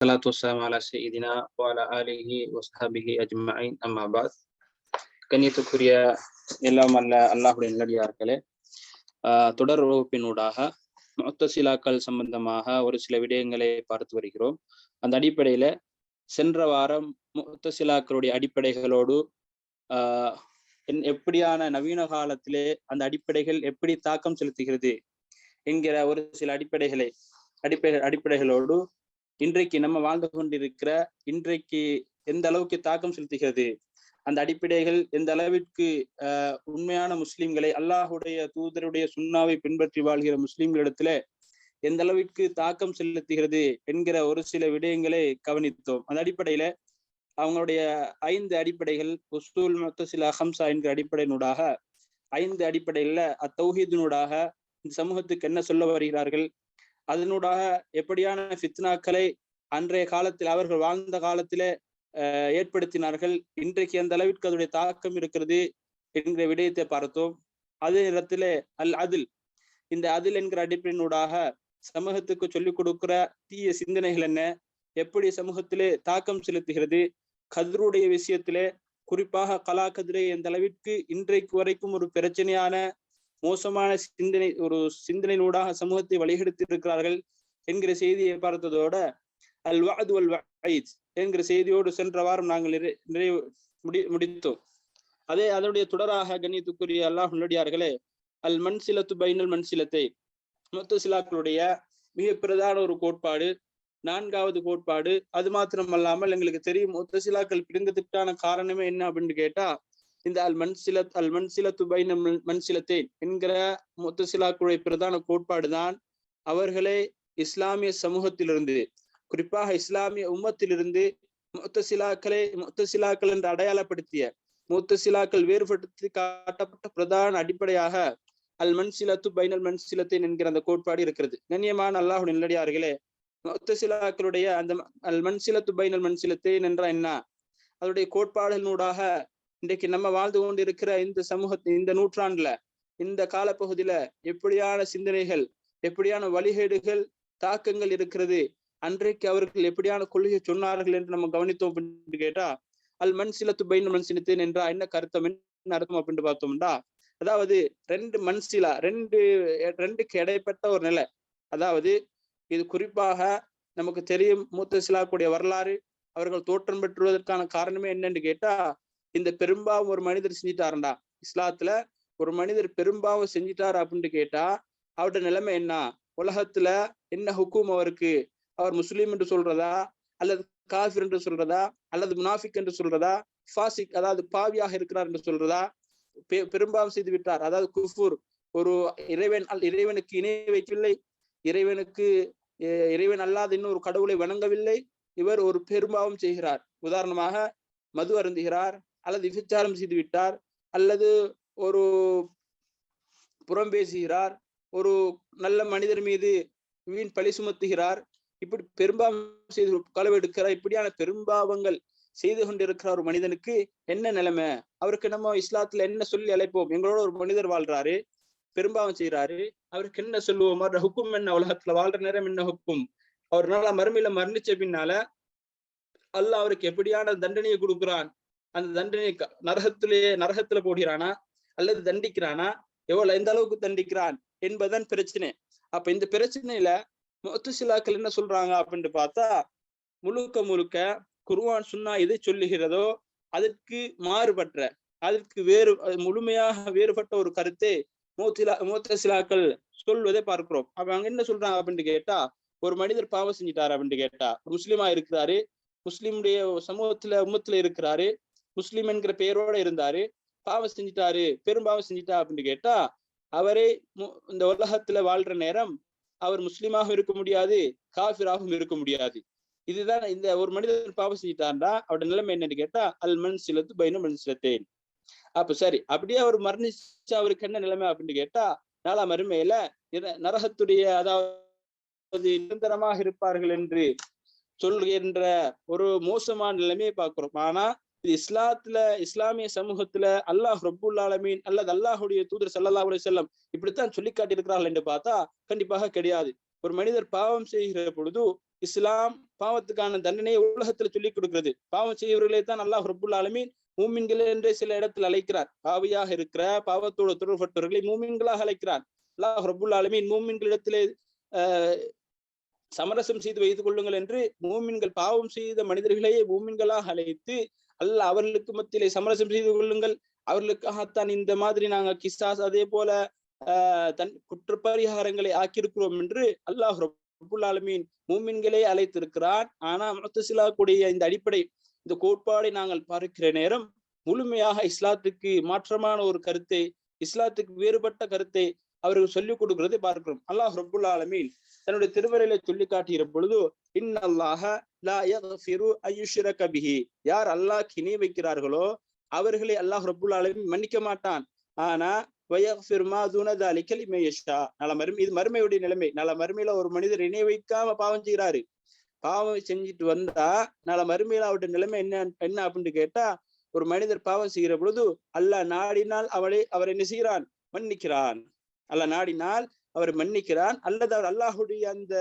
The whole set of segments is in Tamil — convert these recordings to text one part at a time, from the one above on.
salatu wassalamu ala sayyidina wa ala alihi வசஹபிஹி அஜ்மாயின் அம்மா பாத் கண்ணியத்துக்குரிய எல்லாம் அல்ல அல்லாஹுடைய நல்லடியார்களே தொடர் வகுப்பினூடாக முத்தசிலாக்கள் சம்பந்தமாக ஒரு சில விடயங்களை பார்த்து வருகிறோம். அந்த அடிப்படையில சென்ற வாரம் முத்தசிலாக்களுடைய அடிப்படைகளோடு எப்படியான நவீன காலத்திலே அந்த அடிப்படைகள் எப்படி தாக்கம் செலுத்துகிறது என்கிற ஒரு சில அடிப்படைகளை அடிப்படை அடிப்படைகளோடு இன்றைக்கு நம்ம வாழ்ந்து கொண்டிருக்கிற இன்றைக்கு எந்த அளவுக்கு தாக்கம் செலுத்துகிறது? அந்த அடிப்படைகள் எந்த அளவிற்கு உண்மையான முஸ்லிம்களை அல்லாஹுடைய தூதருடைய சுண்ணாவை பின்பற்றி வாழ்கிற முஸ்லிம்களிடத்துல எந்த அளவிற்கு தாக்கம் செலுத்துகிறது என்கிற ஒரு சில விடயங்களை கவனித்தோம். அந்த அடிப்படையில அவங்களுடைய ஐந்து அடிப்படைகள் உசூல் மொத்த சில ஹம்சா என்கிற அடிப்படையினூடாக ஐந்து அடிப்படையில அத்தௌஹீதினூடாக இந்த சமூகத்துக்கு என்ன சொல்ல வருகிறார்கள்? அதனூடாக எப்படியான ஃபித்னாக்களை அன்றைய காலத்தில் அவர்கள் வாழ்ந்த காலத்திலே ஏற்படுத்தினார்கள். இன்றைக்கு எந்த அளவிற்கு அதனுடைய தாக்கம் இருக்கிறது என்கிற விடயத்தை பார்த்தோம். அதே நேரத்திலே அல் அதில் இந்த அதில் என்கிற அடிப்படையினூடாக சமூகத்துக்கு சொல்லிக் கொடுக்கிற தீய சிந்தனைகள் என்ன? எப்படி சமூகத்திலே தாக்கம் செலுத்துகிறது? கதிருடைய விஷயத்திலே குறிப்பாக கலா கதிரை எந்த அளவிற்கு இன்றைக்கு வரைக்கும் ஒரு பிரச்சனையான மோசமான சிந்தனை ஒரு சிந்தனையினூடாக சமூகத்தை வழிகெடுத்து இருக்கிறார்கள் என்கிற செய்தியை பார்த்ததோட அல் வாது அல் வயத் என்கிற செய்தியோடு சென்ற வாரம் நாங்கள் நிறை நிறைவு முடி முடித்தோம். அதே அதனுடைய தொடராக கண்ணியத்துக்குரிய அல்லாஹ் உள்ளடியார்களே அல் மண்சிலத்து பைனல் மண்சிலத்தை மொத்த சிலாக்களுடைய மிக பிரதான ஒரு கோட்பாடு நான்காவது கோட்பாடு அது மாத்திரம் அல்லாமல் எங்களுக்கு தெரியும் மொத்த சிலாக்கள் பிரிந்ததுக்கான காரணமே என்ன அப்படின்னு கேட்டா இந்த அல் மன்சில அல் மன்சில பைன மன்சிலத்தை என்கிற மொத்த பிரதான கோட்பாடுதான் அவர்களே இஸ்லாமிய சமூகத்திலிருந்து குறிப்பாக இஸ்லாமிய உம்மத்திலிருந்து முத்தசிலாக்களை முத்தசிலாக்கள் என்று அடையாளப்படுத்திய முத்தசிலாக்கள் வேறுபடுத்தி காட்டப்பட்ட பிரதான அடிப்படையாக அல் மன்சிலத்து பைனல் மன்சிலத்தின் என்கிற அந்த கோட்பாடு இருக்கிறது. கண்ணியமான அல்லாஹு நல்லடியார்களே முத்தசிலாக்களுடைய அந்த அல் மன்சிலத்து பைனல் மன்சிலத்தேன் என்றால் என்ன? அதனுடைய கோட்பாடுகளூடாக இன்றைக்கு நம்ம வாழ்ந்து கொண்டிருக்கிற இந்த சமூகத்தின் இந்த நூற்றாண்டுல இந்த காலப்பகுதியில எப்படியான சிந்தனைகள் எப்படியான வழிகேடுகள் தாக்கங்கள் இருக்கிறது அன்றைக்கு அவர்கள் எப்படியான கொள்கையை சொன்னார்கள் என்று நம்ம கவனித்தோம் அப்படின்னு கேட்டா அல் மன்சிலத்து பைன் மன்சிலத்தேன் என்றா என்ன கருத்தம் என்ன அர்த்தம் அப்படின்னு பார்த்தோம்டா அதாவது ரெண்டு மன்சிலா ரெண்டு ரெண்டுக்கு இடைப்பட்ட ஒரு நிலை. அதாவது இது குறிப்பாக நமக்கு தெரியும் மூத்த சிலாக்குடைய வரலாறு அவர்கள் தோற்றம் பெற்றுவதற்கான காரணமே என்னன்னு கேட்டா இந்த பெரும்பாவம் ஒரு மனிதர் செஞ்சிட்டாருண்டா இஸ்லாத்துல ஒரு மனிதர் பெரும்பாவம் செஞ்சிட்டாரு அப்படின்னு கேட்டா அவரோட நிலைமை என்ன? உலகத்துல என்ன ஹுக்கும் அவருக்கு? அவர் முஸ்லீம் என்று சொல்றதா? அல்லது காஃபிர் என்று சொல்றதா? அல்லது முனாஃபிக் என்று சொல்றதா? ஃபாசிக் அதாவது பாவியாக இருக்கிறார் என்று சொல்றதா? பெரும்பாவம் செய்து விட்டார். அதாவது குஃபூர் ஒரு இறைவன் இறைவனுக்கு இணை வைக்கவில்லை. இறைவனுக்கு இறைவன் அல்லாத இன்னொரு கடவுளை வணங்கவில்லை. இவர் ஒரு பெரும்பாவம் செய்கிறார். உதாரணமாக மது அருந்துகிறார். அல்லது விபச்சாரம் செய்து விட்டார் அல்லது ஒரு புறம் பேசுகிறார் ஒரு நல்ல மனிதர் மீது வீண் பழி சுமத்துகிறார் இப்படி பெரும்பாவம் செய்து களவெடுக்கிறார் இப்படியான பெரும்பாவங்கள் செய்து கொண்டிருக்கிற ஒரு மனிதனுக்கு என்ன நிலைமை? அவருக்கு நம்ம இஸ்லாத்துல என்ன சொல்லி அழைப்போம்? எங்களோட ஒரு மனிதர் வாழ்றாரு பெரும்பாவம் செய்யறாரு அவருக்கு என்ன சொல்லுவோம்? அவரோட ஹுக்கும் என்ன உலகத்துல வாழ்ற நேரம் என்ன ஹுக்கும்? அவர் நல்லா மறுமையில மரணிச்ச பின்னால அல்ல அவருக்கு எப்படியான தண்டனையை கொடுக்குறான்? அந்த தண்டனை நரகத்திலேயே நரகத்துல போடுகிறானா? அல்லது தண்டிக்கிறானா? எவ்வளவு எந்த அளவுக்கு தண்டிக்கிறான்? என்பதுதான் பிரச்சனை. அப்ப இந்த பிரச்சனையில மொத்த சிலாக்கள் என்ன சொல்றாங்க அப்படின்னு பார்த்தா முழுக்க முழுக்க குருவான் சுன்னா எதை சொல்லுகிறதோ அதற்கு மாறுபட்ட அதற்கு வேறு முழுமையாக வேறுபட்ட ஒரு கருத்தை மூத்திலா மூத்த சிலாக்கள் சொல்வதை பார்க்கிறோம். அப்ப அங்க என்ன சொல்றாங்க அப்படின்னு கேட்டா ஒரு மனிதர் பாவம் செஞ்சிட்டாரு அப்படின்னு கேட்டா முஸ்லீமா இருக்கிறாரு முஸ்லீமுடைய சமூகத்துல உம்மத்துல இருக்கிறாரு முஸ்லீம் என்கிற பெயரோட இருந்தாரு. பாவம் செஞ்சிட்டாரு பெரும்பாவம் செஞ்சிட்டா அப்படின்னு கேட்டா அவரே இந்த உலகத்துல வாழ்ற நேரம் அவர் முஸ்லீமாகவும் இருக்க முடியாது காஃபிராகவும் இருக்க முடியாது. இதுதான் இந்த ஒரு மனிதர் பாவம் செஞ்சிட்டாருன்னா அவரோட நிலைமை என்னன்னு கேட்டா அல் மண் சிலத்து பைன மண் சிலத்தேன் அப்ப சரி அப்படியே அவர் மரணிச்சு அவருக்கு என்ன நிலைமை அப்படின்னு கேட்டா நாளா மறுமையில நரகத்துடைய அதாவது நிரந்தரமாக இருப்பார்கள் என்று சொல்கின்ற ஒரு மோசமான நிலைமையை பார்க்கிறோம். ஆனா இது இஸ்லாத்துல இஸ்லாமிய சமூகத்துல அல்லாஹ் ரபுல் ஆலமீன் அல்லது அல்லாஹுடைய தூதர் சல்லா அலி செல்லம் இப்படித்தான் சொல்லி காட்டியிருக்கிறார்கள் என்று பார்த்தா கண்டிப்பாக கிடையாது. ஒரு மனிதர் பாவம் செய்கிற பொழுது இஸ்லாம் பாவத்துக்கான தண்டனையை உலகத்துல சொல்லிக் கொடுக்கிறது. பாவம் செய்யவர்களே தான் அல்லாஹ் ரபுல் ஆலமீன் மூமின்கள் என்றே சில இடத்தில் அழைக்கிறார். பாவியாக இருக்கிற பாவத்தோடு தொடர்பட்டவர்களை மூமின்களாக அழைக்கிறார். அல்லாஹ் ரபுல் ஆலமீன் மூமின்களிடத்திலே ஆஹ் சமரசம் செய்து வைத்துக் கொள்ளுங்கள் என்று மூமின்கள் பாவம் செய்த மனிதர்களையே மூமின்களாக அழைத்து அல்ல அவர்களுக்கு மத்தியிலே சமரசம் செய்து கொள்ளுங்கள். அவர்களுக்காகத்தான் இந்த மாதிரி நாங்க கிசாஸ் அதே போல ஆஹ் தன் குற்றப்பரிகாரங்களை ஆக்கியிருக்கிறோம் என்று அல்லாஹ் ரபுல் ஆலமீன் மூமின்களே அழைத்திருக்கிறான். ஆனா முத்தசிலா கூடிய இந்த அடிப்படை இந்த கோட்பாடை நாங்கள் பார்க்கிற நேரம் முழுமையாக இஸ்லாத்துக்கு மாற்றமான ஒரு கருத்தை இஸ்லாத்துக்கு வேறுபட்ட கருத்தை அவர்கள் சொல்லிக் கொடுக்கிறதை பார்க்கிறோம். அல்லாஹ் ரபுல் ஆலமீன் தன்னுடைய திருமறையில சொல்லி காட்டுகிற பொழுது இன்னல்லாஹ லா யார் அல்லாஹ் இணை வைக்கிறார்களோ அவர்களை அல்லாஹ் ரபுல் மன்னிக்க மாட்டான். ஆனா வயஃபிர் நல இது மறுமையுடைய நிலைமை. நல மறுமையில ஒரு மனிதர் இணை வைக்காம பாவம் செய்கிறாரு. பாவம் செஞ்சுட்டு வந்தா நல மறுமையில அவருடைய நிலைமை என்ன என்ன அப்படின்னு கேட்டா ஒரு மனிதர் பாவம் செய்கிற பொழுது அல்லாஹ் நாடினால் அவளை அவர் என்ன செய்கிறான்? மன்னிக்கிறான். அல்லாஹ் நாடினால் அவர் மன்னிக்கிறான் அல்லது அவர் அல்லாஹுடைய அந்த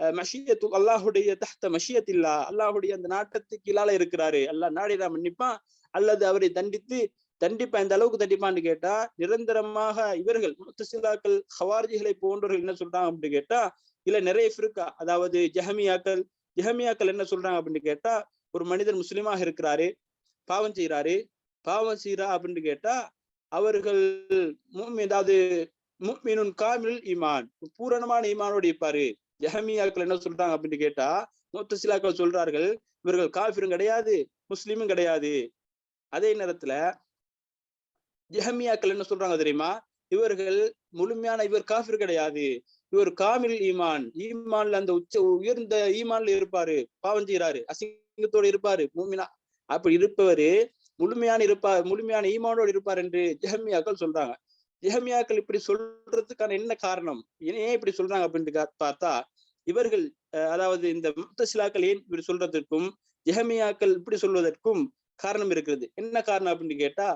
மஷியத்து அல்லாஹுடைய தஹ்த மஷியத்தில்லா அல்லாஹுடைய அந்த நாட்டத்துக்கு கீழால இருக்கிறாரு. அல்லாஹ் நாடிதான் மன்னிப்பான். அல்லது அவரை தண்டித்து தண்டிப்பா இந்த அளவுக்கு தண்டிப்பான்னு கேட்டா நிரந்தரமாக இவர்கள் முத்தசிலாக்கள் ஹவார்ஜிகளை போன்றவர்கள் என்ன சொல்றாங்க அப்படின்னு கேட்டா இல்ல நிறைய இருக்கா அதாவது ஜஹமியாக்கள் ஜஹமியாக்கள் என்ன சொல்றாங்க அப்படின்னு கேட்டா ஒரு மனிதர் முஸ்லீமாக இருக்கிறாரு பாவம் செய்யறாரு பாவம் செய்யறா அப்படின்னு கேட்டா அவர்கள் ஏதாவது முக்மீனுன் காமில் ஈமான். பூரணமான ஈமானோடு இருப்பாரு. ஜஹமியாக்கள் என்ன சொல்றாங்க அப்படின்னு கேட்டா முத்தசிலாக்கள் சொல்றார்கள் இவர்கள் காஃபிரும் கிடையாது முஸ்லீமும் கிடையாது. அதே நேரத்துல ஜஹமியாக்கள் என்ன சொல்றாங்க தெரியுமா? இவர்கள் முழுமையான இவர் காஃபிர் கிடையாது. இவர் காமில் ஈமான். ஈமான்ல அந்த உச்ச உயர்ந்த ஈமான்ல இருப்பாரு. பாவம் செய்யறாரு அசிங்கத்தோடு இருப்பாரு. மூமினா அப்படி இருப்பவரு முழுமையான இருப்பார் முழுமையான ஈமானோடு இருப்பார் என்று ஜஹமியாக்கள் சொல்றாங்க. ஜெஹமியாக்கள் இப்படி சொல்றதுக்கான என்ன காரணம்? ஏன் இப்படி சொல்றாங்க அப்படின்னு பார்த்தா இவர்கள் அதாவது இந்த முத்தசிலாக்கள் ஏன் இப்படி சொல்றதற்கும் ஜெஹமியாக்கள் இப்படி சொல்வதற்கும் காரணம் இருக்கிறது. என்ன காரணம் அப்படின்னு கேட்டா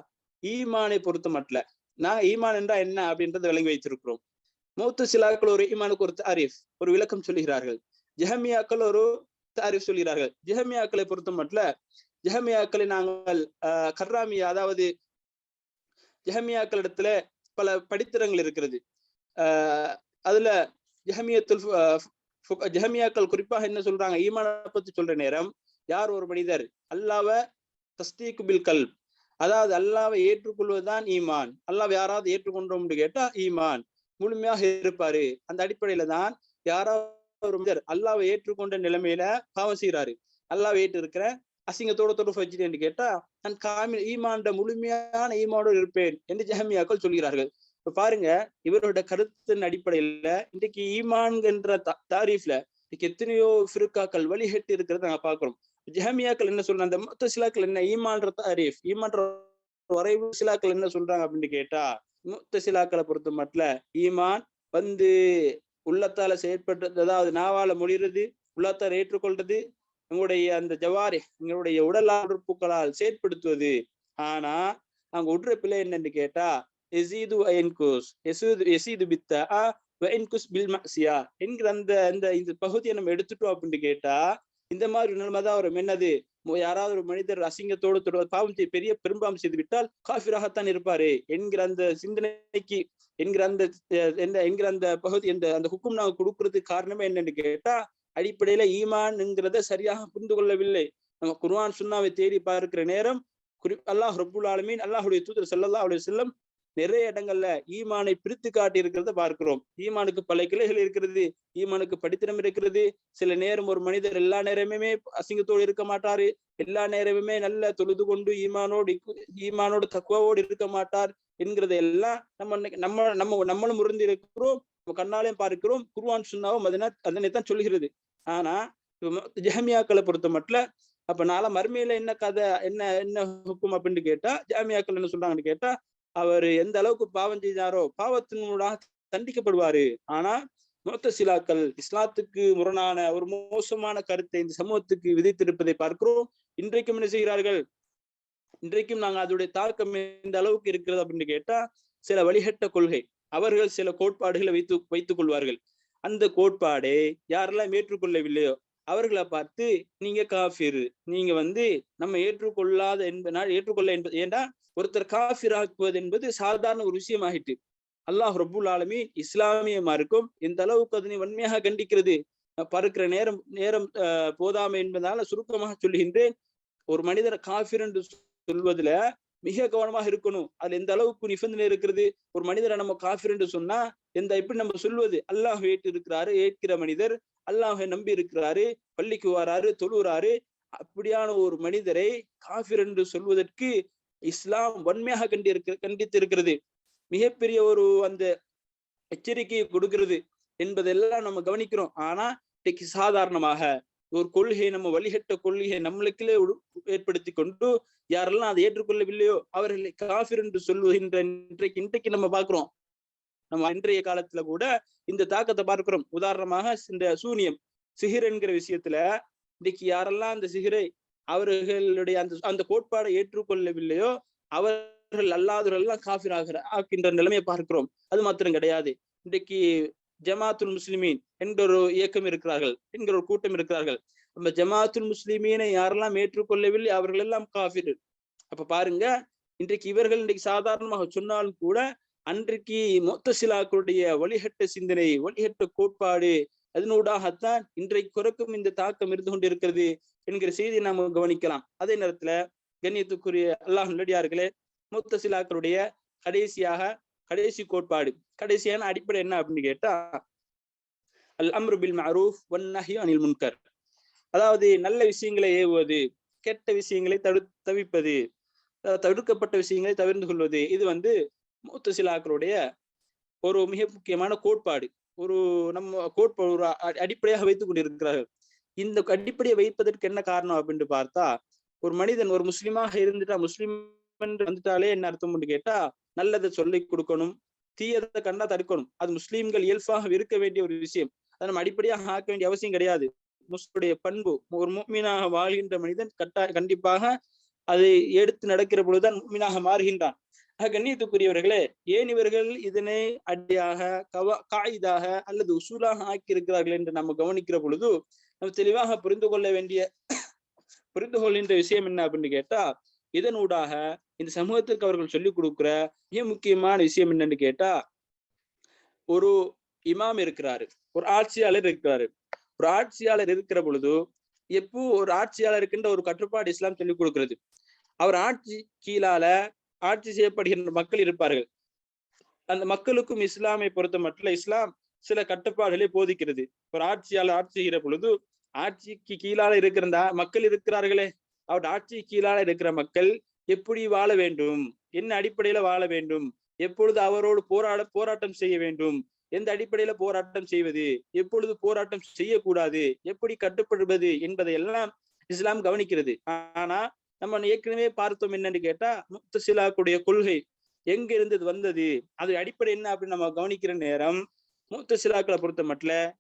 ஈமானை பொறுத்த மட்டும் நான் ஈமான் என்றா என்ன அப்படின்றத விளங்கி வைத்திருக்கிறோம். மூத்த சிலாக்கள் ஒரு ஈமானுக்கு ஒரு தாரிஃப் ஒரு விளக்கம் சொல்கிறார்கள் ஜெஹமியாக்கள் ஒரு தாரிஃப் சொல்கிறார்கள் ஜெஹமியாக்களை பொறுத்த மட்டும் ஜெஹமியாக்களை நாங்கள் அஹ் கர்ராமியா அதாவது ஜெஹமியாக்கள் இடத்துல பல படித்திரங்கள் இருக்கிறது. ஆஹ் அதுல ஜஹமியத்துல் ஜஹமியாக்கள் குறிப்பாக என்ன சொல்றாங்க? ஈமான பத்தி சொல்ற நேரம் யார் ஒரு மனிதர்? அல்லாவ தஸ்தீக்கு பில் கல் அதாவது அல்லாவை ஏற்றுக்கொள்வதுதான் ஈமான். அல்லாவை யாராவது ஏற்றுக்கொண்டோம்னு கேட்டா ஈமான். முழுமையாக இருப்பாரு. அந்த அடிப்படையில தான் யாராவது ஒரு மனிதர் அல்லாவை ஏற்றுக்கொண்ட நிலைமையில பாவம் செய்யறாரு அல்லாவை ஏற்று இருக்கிற அசிங்கத்தோட தொடர்பு வச்சுட்டேன்னு கேட்டா நான் காமில் ஈமான்ற முழுமையான ஈமானோடு இருப்பேன் என்று ஜஹமியாக்கள் சொல்கிறார்கள். இப்ப பாருங்க இவரோட கருத்தின் அடிப்படையில இன்றைக்கு ஈமான்கின்ற தாரீஃப்ல இன்னைக்கு எத்தனையோ ஃபிருக்காக்கள் வழிகட்டு இருக்கிறத நாங்க பாக்குறோம் ஜஹமியாக்கள் என்ன சொல்றாங்க அந்த மொத்த சிலாக்கள் என்ன? ஈமான்ற தாரீஃப் ஈமான்ற வரைவு சிலாக்கள் என்ன சொல்றாங்க அப்படின்னு கேட்டா மொத்த சிலாக்களை பொறுத்த மட்டும் ஈமான் வந்து உள்ளத்தால செயற்பட்டு அதாவது நாவால மொழிறது உள்ளத்தால ஏற்றுக்கொள்றது உங்களுடைய அந்த ஜவாரி எங்களுடைய உடல் உறுப்புகளால் செயற்படுத்துவது. ஆனா அங்க விடுற பிள்ளை என்னன்னு கேட்டா எசீது என்குஸ் எசீது பித்தா என்குஸ் பில் மக்சியா என்கிற அந்த அந்த இந்த பகுதியை நம்ம எடுத்துட்டோம் அப்படின்னு கேட்டா இந்த மாதிரி நிலைமை தான் வரும். என்னது? யாராவது ஒரு மனிதர் அசிங்கத்தோடு தொட பாவம் செய்ய பெரிய பெரும்பாவம் செய்து விட்டால் காஃபிராகத்தான் இருப்பாரு என்கிற அந்த சிந்தனைக்கு என்கிற அந்த என்கிற அந்த பகுதி அந்த அந்த ஹுக்கும் நாங்க கொடுக்கறதுக்கு காரணமே என்னன்னு கேட்டா அடிப்படையில ஈமான்ங்கிறத சரியாக புரிந்து கொள்ளவில்லை. நம்ம குர்ஆன் சுன்னாவை தேடி பார்க்கிற நேரம் குறி அல்லாஹ் ரபுல் ஆலமீன் அல்லாஹுடைய தூதர் சல்லா அலுவலி செல்லம் நிறைய இடங்கள்ல ஈமானை பிரித்து காட்டி இருக்கிறத பார்க்கிறோம். ஈமானுக்கு பல கிளைகள் இருக்கிறது. ஈமானுக்கு படித்திரம் இருக்கிறது. சில நேரம் ஒரு மனிதர் எல்லா நேரமுமே அசிங்கத்தோடு இருக்க மாட்டாரு. எல்லா நேரமுமே நல்ல தொழுது கொண்டு ஈமானோடு ஈமானோடு தக்குவாவோடு இருக்க மாட்டார் என்கிறத எல்லாம் நம்ம நம்ம நம்ம நம்மளும் உருந்து இருக்கிறோம். நம்ம கண்ணாலையும் பார்க்கிறோம். குருவான் சுண்ணாவும் அதனை அதனைத்தான் சொல்கிறது ஆனா ஜஹமியாக்களை பொறுத்த மட்டும் அப்ப நாளை மறுமையில என்ன கதை என்ன என்ன ஹுக்கும் அப்படின்னு கேட்டா ஜாமியாக்கள் என்ன சொல்றாங்கன்னு கேட்டா அவர் எந்த அளவுக்கு பாவம் செய்தாரோ பாவத்தினூடாக தண்டிக்கப்படுவாரு. ஆனா மொத்த சிலாக்கள் இஸ்லாத்துக்கு முரணான ஒரு மோசமான கருத்தை இந்த சமூகத்துக்கு விதித்திருப்பதை பார்க்கிறோம். இன்றைக்கும் என்ன செய்கிறார்கள்? இன்றைக்கும் நாங்க அதோடைய தாக்கம் எந்த அளவுக்கு இருக்கிறது அப்படின்னு கேட்டா சில வழிகட்ட கொள்கை. அவர்கள் சில கோட்பாடுகளை வைத்து வைத்துக் கொள்வார்கள். அந்த கோட்பாடை யாரெல்லாம் ஏற்றுக்கொள்ளவில்லையோ அவர்களை பார்த்து நீங்க காஃபிர். நீங்க வந்து நம்ம ஏற்றுக்கொள்ளாத என்பதனால் ஏற்றுக்கொள்ள என்பது ஏண்டா ஒருத்தர் காஃபிராக்குவது என்பது சாதாரண ஒரு விஷயம் அல்லாஹ் ரபுல் ஆலமி இஸ்லாமியமா இருக்கும் இந்த அளவுக்கு அதனை வன்மையாக கண்டிக்கிறது? பறக்கிற நேரம் நேரம் போதாமை என்பதால சுருக்கமாக சொல்லுகின்றேன். ஒரு மனிதர் காஃபிர் என்று சொல்வதுல மிக கவனமாக இருக்கணும். அதுல எந்த அளவுக்கு நிபந்தனை இருக்கிறது? ஒரு மனிதரை நம்ம காஃபிர் என்று சொன்னா எந்த எப்படி நம்ம சொல்வது? அல்லாஹ் ஏற்று இருக்கிறாரு ஏற்கிற மனிதர் அல்லாஹை நம்பி இருக்கிறாரு பள்ளிக்கு வராரு தொழுகிறாரு அப்படியான ஒரு மனிதரை காஃபிர் என்று சொல்வதற்கு இஸ்லாம் வன்மையாக கண்டிருக்க கண்டித்து இருக்கிறது மிகப்பெரிய ஒரு அந்த எச்சரிக்கையை கொடுக்கிறது என்பதெல்லாம் நம்ம கவனிக்கிறோம். ஆனா இன்னைக்கு சாதாரணமாக ஒரு கொள்கையை நம்ம வழிகட்ட கொள்கையை நம்மளுக்குள்ளே ஏற்படுத்தி கொண்டு யாரெல்லாம் அதை ஏற்றுக்கொள்ளவில்லையோ அவர்களை காஃபிர் என்று சொல்லுகின்ற இன்றைக்கு இன்றைக்கு நம்ம பார்க்கிறோம். நம்ம இன்றைய காலத்துல கூட இந்த தாக்கத்தை பார்க்கிறோம். உதாரணமாக இந்த சூனியம் சிகிர் என்கிற விஷயத்துல இன்னைக்கு யாரெல்லாம் அந்த சிகிரை அவர்களுடைய அந்த அந்த கோட்பாடை ஏற்றுக்கொள்ளவில்லையோ அவர்கள் அல்லாதவர்கள் எல்லாம் காஃபிர் ஆகிற ஆக்கின்ற நிலைமையை பார்க்கிறோம். அது மாத்திரம் கிடையாது. இன்றைக்கு ஜமாத்துல் முஸ்லிமீன் என்ற ஒரு இயக்கம் இருக்கிறார்கள் என்கிற ஒரு கூட்டம் இருக்கிறார்கள். நம்ம ஜமாத்துல் முஸ்லிமீனை யாரெல்லாம் ஏற்றுக்கொள்ளவில்லை அவர்கள் எல்லாம் காஃபிர் அப்ப பாருங்க இன்றைக்கு இவர்கள் இன்றைக்கு சாதாரணமாக சொன்னாலும் கூட அன்றைக்கு மொத்த சிலாக்களுடைய வழிகட்ட சிந்தனை வழிகட்ட கோட்பாடு அதனூடாகத்தான் இன்றைக்கு குறைக்கும் இந்த தாக்கம் இருந்து கொண்டிருக்கிறது. என்கிற செய்தியை நாம் கவனிக்கலாம். அதே நேரத்துல கண்ணியத்துக்குரிய அல்லாஹ் நல்லடியார்களே மூத்த சிலாக்களுடைய கடைசியாக கடைசி கோட்பாடு. கடைசியான அடிப்படை என்ன அப்படின்னு கேட்டா அல் அம்ரு பில் மரூஃப் அனில் முன்கர். அதாவது நல்ல விஷயங்களை ஏவுவது கெட்ட விஷயங்களை தடு தவிப்பது தடுக்கப்பட்ட விஷயங்களை தவிர்த்து கொள்வது இது வந்து மூத்த சிலாக்களுடைய ஒரு மிக முக்கியமான கோட்பாடு. ஒரு நம்ம கோட்பாடு ஒரு அடிப்படையாக வைத்துக் கொண்டிருக்கிறார்கள். இந்த அடிப்படையை வைப்பதற்கு என்ன காரணம் அப்படின்னு பார்த்தா ஒரு மனிதன் ஒரு முஸ்லீமாக இருந்துட்டா முஸ்லீம் வந்துட்டாலே என்ன அர்த்தம் கேட்டா நல்லதை சொல்லி கொடுக்கணும் தீயதை கண்டா தடுக்கணும். அது முஸ்லீம்கள் இயல்பாக இருக்க வேண்டிய ஒரு விஷயம். அதை நம்ம அடிப்படையாக ஆக்க வேண்டிய அவசியம் கிடையாது. முஸ்லுடைய பண்பு ஒரு மூமீனாக வாழ்கின்ற மனிதன் கட்டா கண்டிப்பாக அதை எடுத்து நடக்கிற பொழுதுதான் மூமீனாக மாறுகின்றான். கண்ணியத்துக்குரியவர்களே ஏன் இவர்கள் இதனை அடியாக கவ காயிதாக அல்லது உசூலாக ஆக்கி இருக்கிறார்கள் என்று நம்ம கவனிக்கிற பொழுது நம்ம தெளிவாக புரிந்து கொள்ள வேண்டிய புரிந்து கொள்கின்ற விஷயம் என்ன அப்படின்னு கேட்டா இதனூடாக இந்த சமூகத்திற்கு அவர்கள் சொல்லிக் கொடுக்குற மிக முக்கியமான விஷயம் என்னன்னு கேட்டா ஒரு இமாம் இருக்கிறாரு ஒரு ஆட்சியாளர் இருக்கிறாரு. ஒரு ஆட்சியாளர் இருக்கிற பொழுது எப்போ ஒரு ஆட்சியாளருக்குன்ற ஒரு கட்டுப்பாடு இஸ்லாம் சொல்லிக் கொடுக்கிறது. அவர் ஆட்சி கீழால ஆட்சி செய்யப்படுகின்ற மக்கள் இருப்பார்கள். அந்த மக்களுக்கும் இஸ்லாமை பொறுத்த மட்டும் இஸ்லாம் சில கட்டுப்பாடுகளை போதிக்கிறது. ஒரு ஆட்சியாளர் ஆட்சி செய்கிற பொழுது ஆட்சிக்கு கீழால இருக்கிறதா? மக்கள் இருக்கிறார்களே. அவர் ஆட்சி கீழால இருக்கிற மக்கள் எப்படி வாழ வேண்டும்? என்ன அடிப்படையில வாழ வேண்டும்? எப்பொழுது அவரோடு போராட போராட்டம் செய்ய வேண்டும்? எந்த அடிப்படையில போராட்டம் செய்வது? எப்பொழுது போராட்டம் செய்யக்கூடாது? எப்படி கட்டுப்படுவது என்பதை எல்லாம் இஸ்லாம் கவனிக்கிறது. ஆனா நம்ம ஏற்கனவே பார்த்தோம் என்னன்னு கேட்டா முத்தசிலாக்குடைய கொள்கை எங்க இருந்து வந்தது? அது அடிப்படை என்ன அப்படின்னு நம்ம கவனிக்கிற நேரம் முத்தசிலாக்களை பொறுத்த மட்டும்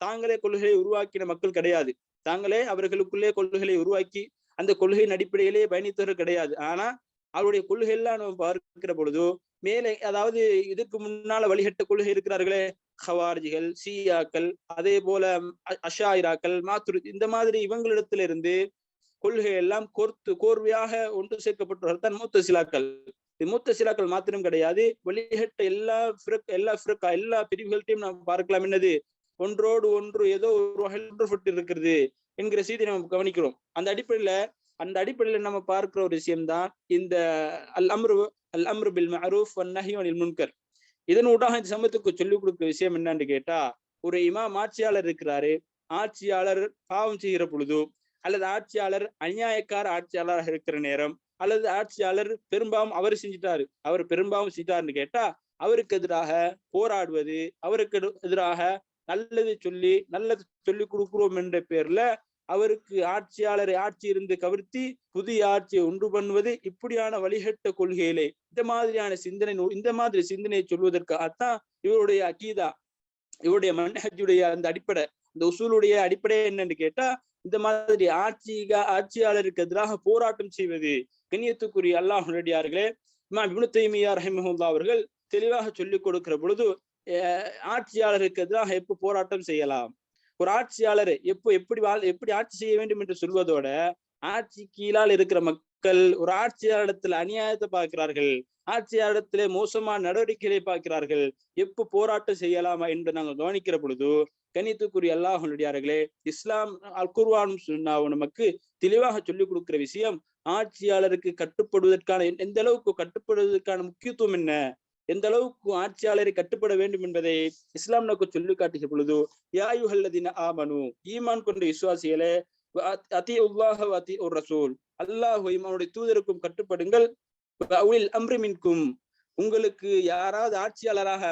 தாங்களே கொள்கையை உருவாக்கின மக்கள் கிடையாது. தாங்களே அவர்களுக்குள்ளே கொள்கைகளை உருவாக்கி அந்த கொள்கையின் அடிப்படையிலே பயணித்தவர்கள் கிடையாது. ஆனா அவருடைய கொள்கையெல்லாம் நம்ம பார்க்கிற பொழுது மேலே அதாவது இதுக்கு முன்னால வழிகட்ட கொள்கை இருக்கிறார்களே ஹவார்ஜிகள் சியாக்கள் அதே போல அஷாயிராக்கள் மாத்துரு இந்த மாதிரி இவங்களிடத்துல இருந்து கொள்கை எல்லாம் கோர்த்து கோர்வையாக ஒன்று சேர்க்கப்பட்டவர்கள் தான் மூத்த சிலாக்கள். மூத்த சிலாக்கள் மாத்திரம் கிடையாது. வழிகட்ட எல்லா எல்லா எல்லா பிரிவுகள்ட்டையும் நாம் பார்க்கலாம். என்னது? ஒன்றோடு ஒன்று ஏதோ ஒரு வகையில் ஒன்றுபட்டு இருக்கிறது என்கிற செய்தி நம்ம கவனிக்கிறோம். அந்த அடிப்படையில அந்த அடிப்படையில நம்ம பார்க்கிற ஒரு விஷயம்தான் இந்த அல் அம்ரு அல் அம்ரு பில் மரூஃப் அல் முன்கர் இதனூடாக இந்த சமூகத்துக்கு சொல்லிக் கொடுக்குற விஷயம் என்னன்னு கேட்டா ஒரு இமாம் ஆட்சியாளர் இருக்கிறாரு. ஆட்சியாளர் பாவம் செய்கிற பொழுது அல்லது ஆட்சியாளர் அநியாயக்கார ஆட்சியாளராக இருக்கிற நேரம் அல்லது ஆட்சியாளர் பெரும்பாலும் அவர் செஞ்சிட்டாரு. அவர் பெரும்பாலும் செஞ்சிட்டாருன்னு கேட்டா அவருக்கு எதிராக போராடுவது அவருக்கு எதிராக நல்லது சொல்லி நல்லது சொல்லி கொடுக்கிறோம் என்ற பேர்ல அவருக்கு ஆட்சியாளரை ஆட்சி இருந்து கவிர்த்தி புதிய ஆட்சியை உண்டு பண்ணுவது இப்படியான வழிகட்ட கொள்கையிலே இந்த மாதிரியான சிந்தனை இந்த மாதிரி சிந்தனையை சொல்வதற்காகத்தான் இவருடைய அகீதா. இவருடைய மன்ஹஜுடைய அந்த அடிப்படை இந்த உசூலுடைய அடிப்படை என்னன்னு கேட்டா இந்த மாதிரி ஆட்சி ஆட்சியாளருக்கு எதிராக போராட்டம் செய்வது. கண்ணியத்துக்குரிய அல்லாஹ் நடிகார்களே இமாம் இப்னு தைமியா ரஹிமஹுல்லா அவர்கள் தெளிவாக சொல்லிக் கொடுக்கிற பொழுது ஆட்சியாளருக்கு எதிராக எப்ப போராட்டம் செய்யலாம்? ஒரு ஆட்சியாளர் எப்போ எப்படி வாழ் எப்படி ஆட்சி செய்ய வேண்டும் என்று சொல்வதோட ஆட்சி கீழால் இருக்கிற மக்கள் ஒரு ஆட்சியாளரிடத்தில் அநியாயத்தை பார்க்கிறார்கள். ஆட்சியாளரிடத்திலே மோசமான நடவடிக்கைகளை பார்க்கிறார்கள். எப்போ போராட்டம் செய்யலாமா என்று நாங்கள் கவனிக்கிற பொழுது கணித்துக்குரிய அல்லாஹனுடையார்களே இஸ்லாம் அல் குர்வானும் நமக்கு தெளிவாக சொல்லிக் கொடுக்கிற விஷயம் ஆட்சியாளருக்கு கட்டுப்படுவதற்கான எந்த அளவுக்கு கட்டுப்படுவதற்கான முக்கியத்துவம் என்ன? எந்த அளவுக்கு ஆட்சியாளரை கட்டுப்பட வேண்டும் என்பதை இஸ்லாம் நோக்கு சொல்லி காட்டுகிற பொழுது யாயுஹல்லதின ஆமனு. ஈமான் கொண்ட விசுவாசிகளே அதி உல்லாஹ் அதி ஒரு ரசூல். அல்லாஹ் அவனுடைய தூதருக்கும் கட்டுப்படுங்கள். அம்ரிமின்கும் உங்களுக்கு யாராவது ஆட்சியாளராக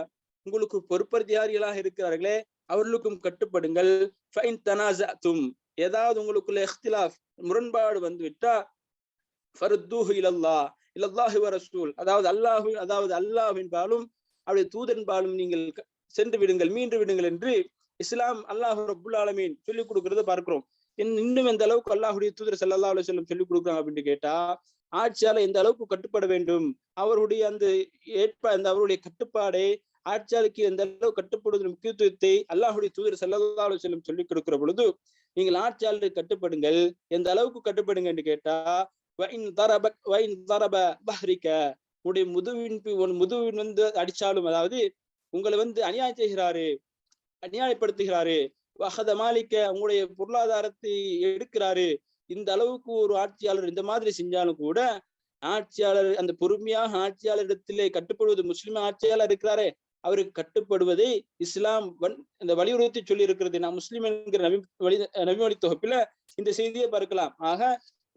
உங்களுக்கு பொறுப்பதிகாரிகளாக இருக்கிறார்களே அவர்களுக்கும் கட்டுப்படுங்கள். ஃபைன் தனாசும் ஏதாவது உங்களுக்குள்ள எஹ்திலாஃப் முரண்பாடு வந்து விட்டா ஃபருத்தூஹு இலல்லா இல்லல்லாஹு ரசூல். அதாவது அல்லாஹு அதாவது அல்லாஹின்பாலும் அவருடைய தூதன்பாலும் நீங்கள் சென்று விடுங்கள் மீண்டு விடுங்கள் என்று இஸ்லாம் அல்லாஹு ரபுல் ஆலமீன் சொல்லிக் கொடுக்கறத பார்க்கிறோம். இன்னும் எந்த அளவுக்கு அல்லாஹுடைய தூதர் சல்லா அலி சொல்லம் சொல்லிக் கொடுக்குறாங்க அப்படின்னு கேட்டா ஆட்சியாளர் எந்த அளவுக்கு கட்டுப்பட வேண்டும்? அவருடைய அந்த ஏற்ப அந்த அவருடைய கட்டுப்பாடை ஆட்சியாளருக்கு எந்த அளவு கட்டுப்படுவதன் முக்கியத்துவத்தை அல்லாஹுடைய தூதர் சல்லா அலி சொல்லம் சொல்லிக் கொடுக்கிற பொழுது நீங்கள் ஆட்சியாளருக்கு கட்டுப்படுங்கள் எந்த அளவுக்கு கட்டுப்படுங்க என்று கேட்டா உடைய முதுவின் உன் முதுவின் வந்து அடிச்சாலும் அதாவது உங்களை வந்து அநியாயம் செய்கிறாரு அநியாயப்படுத்துகிறாரு. வகத மாளிக்க உங்களுடைய பொருளாதாரத்தை எடுக்கிறாரு. இந்த அளவுக்கு ஒரு ஆட்சியாளர் இந்த மாதிரி செஞ்சாலும் கூட ஆட்சியாளர் அந்த பொறுமையாக ஆட்சியாளரிடத்திலே கட்டுப்படுவது முஸ்லிம் ஆட்சியாளர் இருக்கிறாரே அவருக்கு கட்டுப்படுவதை இஸ்லாம் இந்த வலியுறுத்தி சொல்லி இருக்கிறது நான் முஸ்லிம் என்கிற நவி வழி நவிமொழி தொகுப்பில இந்த செய்தியை பார்க்கலாம். ஆக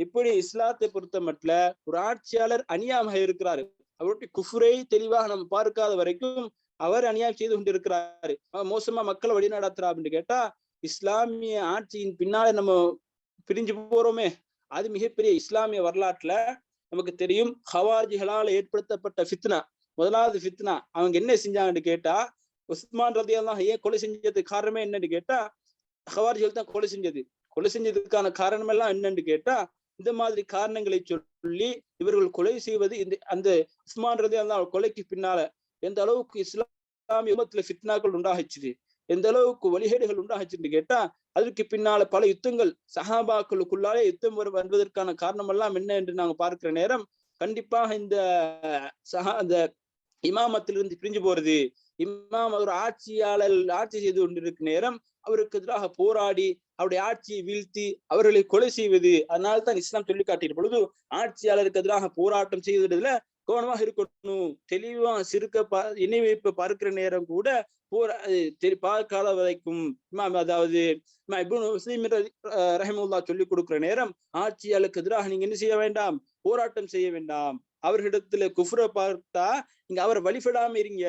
இப்படி இஸ்லாத்தை பொறுத்த மட்டும் ஒரு ஆட்சியாளர் அநியாயமாக இருக்கிறாரு. அவருடைய குஃபுரை தெளிவாக நம்ம பார்க்காத வரைக்கும் அவர் அநியாயம் செய்து கொண்டிருக்கிறாரு. மோசமா மக்களை வழிநடத்துறா அப்படின்னு கேட்டா இஸ்லாமிய ஆட்சியின் பின்னால நம்ம பிரிஞ்சு போறோமே. அது மிகப்பெரிய இஸ்லாமிய வரலாற்றுல நமக்கு தெரியும் ஹவாஜிகளால் ஏற்படுத்தப்பட்ட ஃபித்னா. முதலாவது ஃபித்னா அவங்க என்ன செஞ்சாங்கன்னு கேட்டா உஸ்மான் ரதியெல்லாம் ஏன் கொலை செஞ்சதுக்கு காரணமே என்னன்னு கேட்டா ஹவார்ஜிகள் தான் கொலை செஞ்சது. கொலை செஞ்சதுக்கான காரணம் எல்லாம் என்னன்னு கேட்டா இந்த மாதிரி காரணங்களை சொல்லி இவர்கள் கொலை செய்வது இந்த அந்த உஸ்மான்றது அந்த கொலைக்கு பின்னால எந்த அளவுக்கு இஸ்லாமிய யுகத்துல ஃபித்னாக்கள் உண்டாகிச்சுது எந்த அளவுக்கு வழிகேடுகள் உண்டாகிச்சுன்னு கேட்டா அதற்கு பின்னால பல யுத்தங்கள் சஹாபாக்களுக்குள்ளாலே யுத்தம் வருவதற்கான காரணம் எல்லாம் என்ன என்று நாங்க பார்க்கிற நேரம் கண்டிப்பாக இந்த சஹா அந்த இமாமத்திலிருந்து பிரிஞ்சு போறது இமாம் ஒரு ஆட்சியாளர் ஆட்சி செய்து கொண்டிருக்கும் நேரம் அவருக்கு எதிராக போராடி அவருடைய ஆட்சியை வீழ்த்தி அவர்களை கொலை செய்வது அதனால தான் இஸ்லாம் சொல்லி காட்டிய பொழுது ஆட்சியாளருக்கு எதிராக போராட்டம் செய்வதில் கவனமாக இருக்கணும். தெளிவா சிறுக்க பா இணை பார்க்கிற நேரம் கூட போரா பார்க்காத வரைக்கும் அதாவது ரஹமுல்லா சொல்லி கொடுக்கிற நேரம் ஆட்சியாளருக்கு எதிராக நீங்க என்ன செய்ய வேண்டாம்? போராட்டம் செய்ய வேண்டாம். அவர்களிடத்துல குஃப்ர பார்த்தா நீங்க அவரை வழிபடாம இருங்க.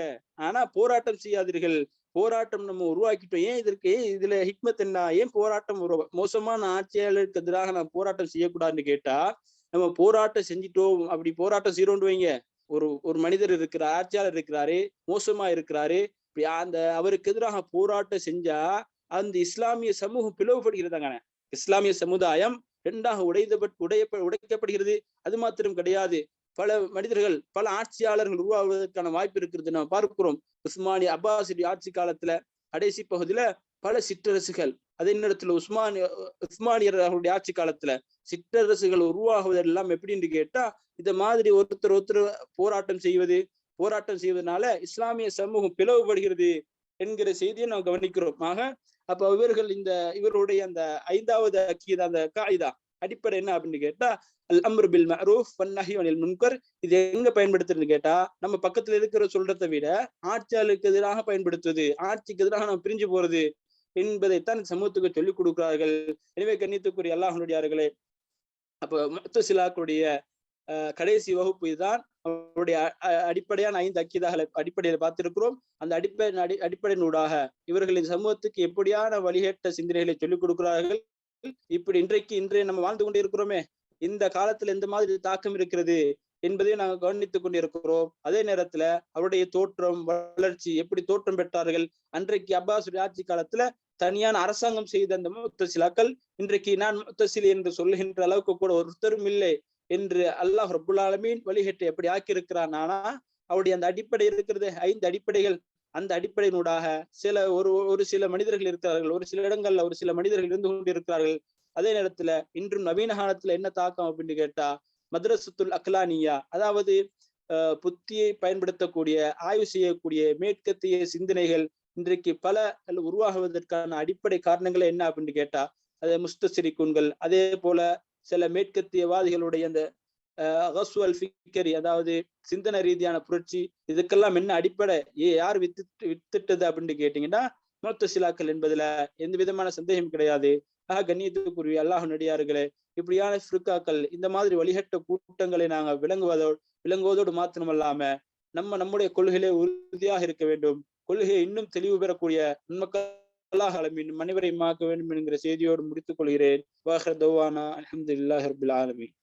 ஆனா போராட்டம் செய்யாதீர்கள். போராட்டம் நம்ம உருவாக்கிட்டோம். ஏன் இதற்கு இதுல ஹிக்மத் என்ன? ஏன் போராட்டம் மோசமான ஆட்சியாளருக்கு எதிராக நான் போராட்டம் செய்யக்கூடாதுன்னு கேட்டா நம்ம போராட்டம் செஞ்சிட்டோம். அப்படி போராட்டம் செய்யறோம் வைங்க. ஒரு ஒரு மனிதர் இருக்கிறார் ஆட்சியாளர் இருக்கிறாரு மோசமா இருக்கிறாரு. அந்த அவருக்கு எதிராக போராட்டம் செஞ்சா அந்த இஸ்லாமிய சமூகம் பிளவுபடுகிறதாங்க இஸ்லாமிய சமுதாயம் ரெண்டாக உடைந்தபட் உடைய உடைக்கப்படுகிறது. அது மாத்திரம் கிடையாது. பல மனிதர்கள் பல ஆட்சியாளர்கள் உருவாவதற்கான வாய்ப்பு இருக்கிறது. நம்ம பார்க்கிறோம் உஸ்மானி அப்பாசி ஆட்சி காலத்துல கடைசி பகுதியில பல சிற்றரசுகள் அதே நேரத்துல உஸ்மானி உஸ்மானியர் அவருடைய ஆட்சி காலத்துல சிற்றரசுகள் உருவாகுவதெல்லாம் எப்படின்னு கேட்டா இந்த மாதிரி ஒருத்தர் ஒருத்தர் போராட்டம் செய்வது போராட்டம் செய்வதனால இஸ்லாமிய சமூகம் பிளவுபடுகிறது என்கிற செய்தியை நாம் கவனிக்கிறோம். ஆக அப்ப இவர்கள் இந்த இவருடைய அந்த ஐந்தாவது அக்கீதா அந்த காயிதா அடிப்படை என்ன அப்படின்னு கேட்டா அல் அம்ரு பில் மரூஃப் வன்னஹி அனில் முன்கர். இது எங்க பயன்படுத்துறதுன்னு கேட்டா நம்ம பக்கத்துல இருக்கிற சொல்றதை விட ஆட்சியாளருக்கு எதிராக பயன்படுத்துவது ஆட்சிக்கு எதிராக நம்ம பிரிஞ்சு போறது என்பதைத்தான் சமூகத்துக்கு சொல்லிக் கொடுக்கிறார்கள். எனவே கண்ணியத்துக்குரிய அல்லாஹனுடையார்களே அப்போ மொத்த சிலாக்களுடைய கடைசி வகுப்பு இதுதான். அவருடைய அடிப்படையான ஐந்து அக்கிதாகளை அடிப்படையில பார்த்திருக்கிறோம். அந்த அடிப்படை அடி அடிப்படையினூடாக இவர்களின் சமூகத்துக்கு எப்படியான வழிகேட்ட சிந்தனைகளை சொல்லிக் கொடுக்கிறார்கள் இப்படி இன்றைக்கு இன்றைய நம்ம வாழ்ந்து கொண்டு இருக்கிறோமே இந்த காலத்துல எந்த மாதிரி தாக்கம் இருக்கிறது என்பதையும் நாங்கள் கவனித்துக் கொண்டிருக்கிறோம். அதே நேரத்துல அவருடைய தோற்றம் வளர்ச்சி எப்படி தோற்றம் பெற்றார்கள் அன்றைக்கு அப்பாசுடைய ஆட்சி காலத்துல தனியான அரசாங்கம் செய்த அந்த முத்தசிலாக்கள் இன்றைக்கு நான் முத்தசிலி என்று சொல்லுகின்ற அளவுக்கு கூட ஒருத்தரும் இல்லை என்று அல்லாஹ் ரபுல் வழிகட்டை எப்படி ஆக்கியிருக்கிறான். ஆனா அவருடைய அந்த அடிப்படை இருக்கிறது ஐந்து அடிப்படைகள். அந்த அடிப்படையினூடாக சில ஒரு ஒரு சில மனிதர்கள் இருக்கிறார்கள் ஒரு சில இடங்கள்ல ஒரு சில மனிதர்கள் இருந்து கொண்டிருக்கிறார்கள். அதே நேரத்துல இன்றும் நவீன காலத்துல என்ன தாக்கம் அப்படின்னு கேட்டா மதரசுத்துல் அக்லானியா அதாவது புத்தியை பயன்படுத்தக்கூடிய ஆய்வு செய்யக்கூடிய மேற்கத்திய சிந்தனைகள் இன்றைக்கு பல உருவாகுவதற்கான அடிப்படை காரணங்களை என்ன அப்படின்னு கேட்டா அது முஸ்தசிரிக்குன்கள். அதே போல சில மேற்கத்தியவாதிகளுடைய அந்த அகசுவல் ஃபிக்கரி அதாவது சிந்தனை ரீதியான புரட்சி இதுக்கெல்லாம் என்ன அடிப்படை ஏ யார் வித்து வித்துட்டது அப்படின்னு கேட்டீங்கன்னா மூத்த சிலாக்கள் என்பதுல எந்த விதமான சந்தேகம் கிடையாது. ஆஹ் கண்ணியத்துக்குரிய அல்லாஹ் நடிகார்களே இப்படியான ஃபிருக்காக்கள் இந்த மாதிரி வழிகட்ட கூட்டங்களை நாங்க விளங்குவதோடு விளங்குவதோடு மாத்திரமல்லாம நம்ம நம்முடைய கொள்கையிலே உறுதியாக இருக்க வேண்டும். கொள்கையை இன்னும் தெளிவு பெறக்கூடிய நன்மக்கள் அல்லாஹ் அலமின் மாக்க வேண்டும் என்கிற செய்தியோடு முடித்துக் கொள்கிறேன். வாஹர் இல்லாஹ் அலமதுல்லாஹ் ஆலமீன்.